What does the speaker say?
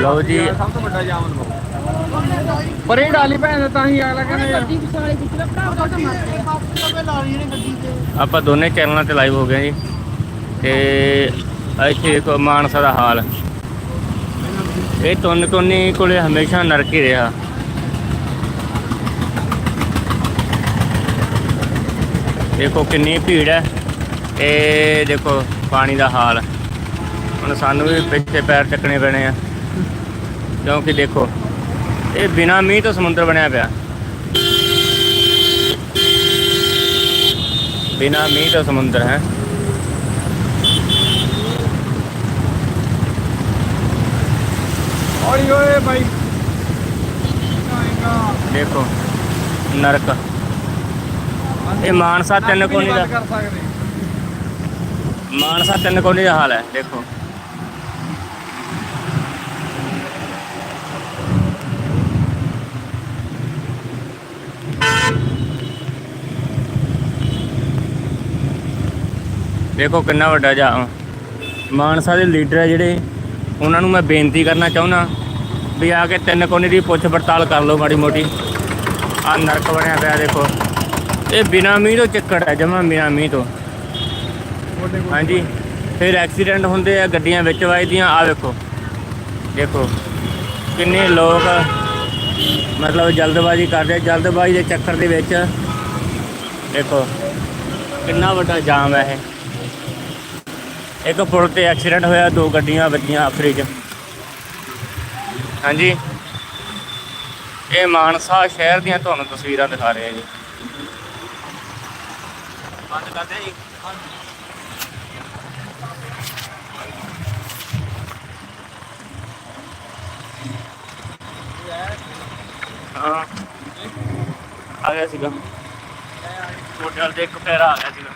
ਲਓ ਜੀ। ਸਭ ਤੋਂ ਵੱਡਾ ਜਾਮ ਅਨੁਭਵ ਡਾਲੀ ਭੈਣ ਤਾਂ ਹੀ ਅਗਲਾ ਕਹਿੰਦਾ ਆਪਾਂ ਦੋਨੇ ਚੈਨਲਾਂ ਤੇ ਲਾਈਵ ਹੋ ਗਏ ਜੀ। ਤੇ ਇੱਥੇ ਦੇਖੋ ਮਾਨਸਾ ਦਾ ਹਾਲ। ਇਹ ਤੁੰਨ ਤੁੰਨੀ ਕੋਲੇ ਹਮੇਸ਼ਾ ਨਰਕ ਹੀ ਰਿਹਾ। ਦੇਖੋ ਕਿੰਨੀ ਭੀੜ ਹੈ। ਇਹ ਦੇਖੋ ਪਾਣੀ ਦਾ ਹਾਲ। ਹੁਣ ਸਾਨੂੰ ਵੀ ਪਿੱਛੇ ਪੈਰ ਚੱਕਣੇ ਪੈਣੇ ਆ। ਕਿਉਂਕਿ ਦੇਖੋ ਇਹ ਬਿਨਾ ਮੀਂਹ ਤੋਂ ਸਮੁੰਦਰ ਬਣਿਆ ਪਿਆ ਬਿਨਾ ਮੀਂਹ ਤੋਂ ਸਮੁੰਦਰ ਹੈ ਓਏ ਓਏ ਬਾਈ ਦੇਖੋ ਨਰਕ ਇਹ ਮਾਨਸਾ ਤਿੰਨ ਕੋਣੀ ਦਾ ਕਰ ਸਕਦੇ ਮਾਨਸਾ ਤਿੰਨ ਕੋਣੀ ਦਾ ਹਾਲ ਹੈ ਦੇਖੋ ਕਿੰਨਾ ਵੱਡਾ ਜਾ ਮਾਨਸਾ ਦੇ ਲੀਡਰ ਹੈ ਜਿਹੜੇ, ਉਹਨਾਂ ਨੂੰ ਮੈਂ ਬੇਨਤੀ ਕਰਨਾ ਚਾਹੁੰਦਾ ਵੀ ਆ ਕੇ ਤਿੰਨ ਕੋਨੇ ਦੀ ਪੁੱਛ ਪੜਤਾਲ ਕਰ ਲਓ ਮਾੜੀ ਮੋਟੀ। ਆ ਨਰਕ ਬਣਿਆ ਪਿਆ ਦੇਖੋ। ਇਹ ਬਿਨਾ ਮੀਂਹ ਤੋਂ ਚੱਕੜ ਹੈ ਜਮਾ ਬਿਨਾ ਮੀਂਹ ਤੋਂ। ਹਾਂਜੀ, ਫਿਰ ਐਕਸੀਡੈਂਟ ਹੁੰਦੇ ਆ ਗੱਡੀਆਂ ਵਿੱਚ ਵੱਜਦੀਆਂ ਆ ਵੇਖੋ। ਦੇਖੋ, ਕਿੰਨੇ ਲੋਕ ਮਤਲਬ ਜਲਦਬਾਜ਼ੀ ਕਰਦੇ ਜਲਦਬਾਜ਼ੀ ਦੇ ਚੱਕਰ ਦੇ ਵਿੱਚ ਦੇਖੋ, ਕਿੰਨਾ ਵੱਡਾ ਜਾਮ ਹੈ ਇਹ। ਇੱਕ ਪੁਲ ਤੇ ਐਕਸੀਡੈਂਟ ਹੋਇਆ ਦੋ ਗੱਡੀਆਂ ਵੱਜੀਆਂ ਆਖਰੀ 'ਚ। ਹਾਂਜੀ। ਇਹ ਮਾਨਸਾ ਸ਼ਹਿਰ ਦੀਆਂ ਤੁਹਾਨੂੰ ਤਸਵੀਰਾਂ ਦਿਖਾ ਰਹੇ ਆ ਜੀ। ਬੰਦ ਕਰਦੇ ਆ ਜੀ। ਹਾਂ। ਆ ਗਿਆ ਸੀਗਾ। ਹੋਟਲ ਦੇ ਇੱਕ ਫੇਰਾ ਆ ਗਿਆ ਸੀਗਾ।